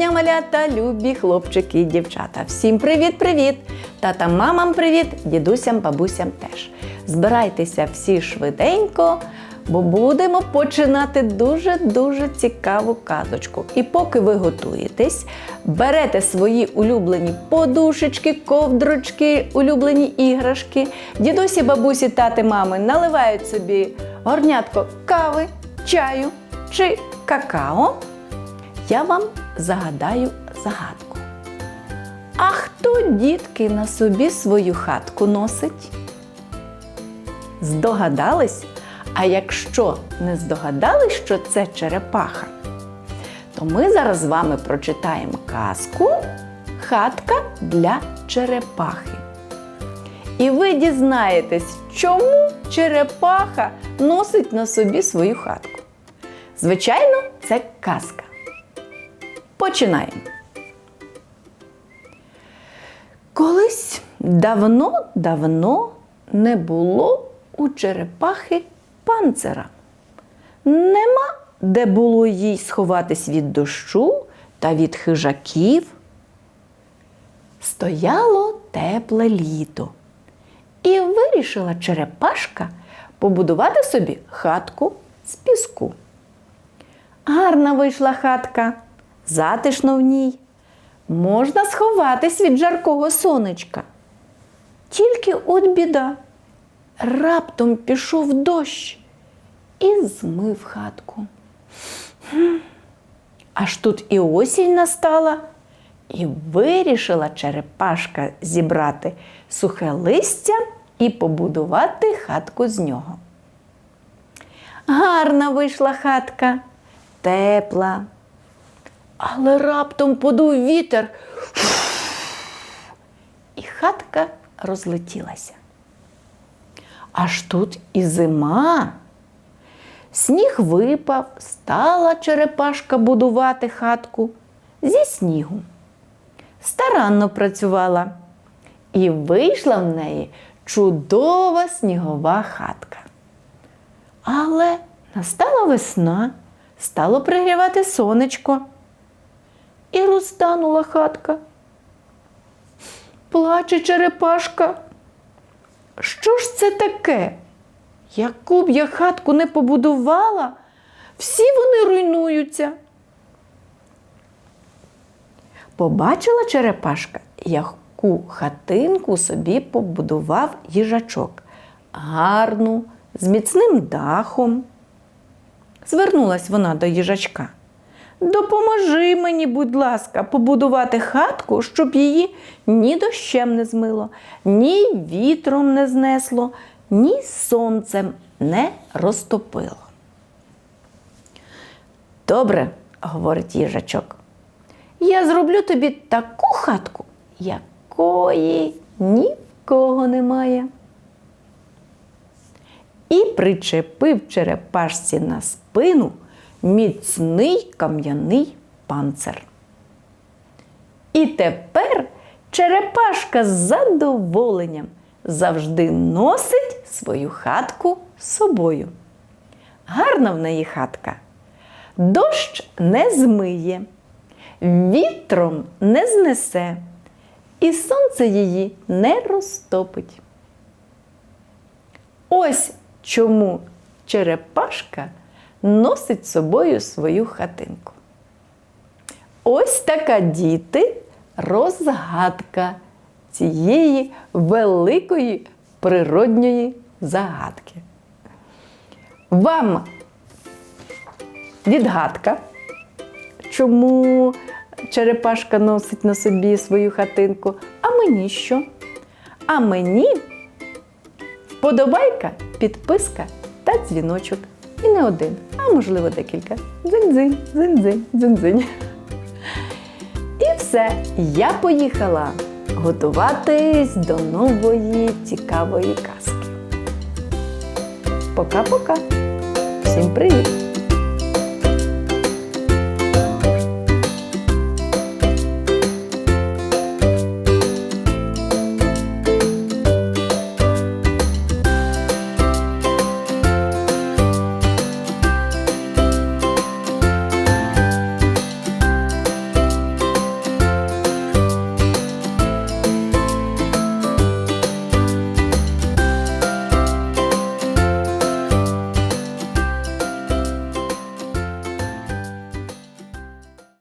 Дня, малята, любі хлопчики і дівчата. Всім привіт-привіт! Татам, мамам привіт, дідусям, бабусям теж. Збирайтеся всі швиденько, бо будемо починати дуже-дуже цікаву казочку. І поки ви готуєтесь, берете свої улюблені подушечки, ковдрочки, улюблені іграшки. Дідусі, бабусі, тати, мами наливають собі горнятко кави, чаю чи какао я вам загадаю загадку. А хто дітки на собі свою хатку носить? Здогадались? А якщо не здогадались, що це черепаха, то ми зараз з вами прочитаємо казку Хатка для черепахи. І ви дізнаєтесь, чому черепаха носить на собі свою хатку. Звичайно, це казка. Починаємо. Колись давно-давно не було у черепахи панцира. Нема де було їй сховатись від дощу та від хижаків. Стояло тепле літо. І вирішила черепашка побудувати собі хатку з піску. Гарна вийшла хатка, затишно в ній. Можна сховатись від жаркого сонечка. Тільки от біда. Раптом пішов дощ і змив хатку. Аж тут і осінь настала, і вирішила черепашка зібрати сухе листя і побудувати хатку з нього. Гарна вийшла хатка, тепла. Але раптом подув вітер, і хатка розлетілася. Аж тут і зима. Сніг випав, стала черепашка будувати хатку зі снігу. Старанно працювала, і вийшла в неї чудова снігова хатка. Але настала весна, стало пригрівати сонечко, і розтанула хатка. Плаче черепашка. Що ж це таке? Яку б я хатку не побудувала, всі вони руйнуються. Побачила черепашка, яку хатинку собі побудував їжачок. Гарну, з міцним дахом. Звернулась вона до їжачка. Допоможи мені, будь ласка, побудувати хатку, щоб її ні дощем не змило, ні вітром не знесло, ні сонцем не розтопило. Добре, говорить їжачок, я зроблю тобі таку хатку, якої ні в кого немає. І причепив черепашці на спину міцний кам'яний панцир. І тепер черепашка з задоволенням завжди носить свою хатку з собою. Гарна в неї хатка. Дощ не змиє, вітром не знесе, і сонце її не розтопить. Ось чому черепашка носить з собою свою хатинку. Ось така діти розгадка цієї великої природньої загадки. Вам відгадка, чому черепашка носить на собі свою хатинку, а мені що? А мені вподобайка, підписка та дзвіночок. І не один, а можливо декілька. Дзинь-дзинь, дзинь-дзинь, дзинь-дзинь. І все, я поїхала готуватись до нової цікавої казки. Пока-пока. Всім привіт!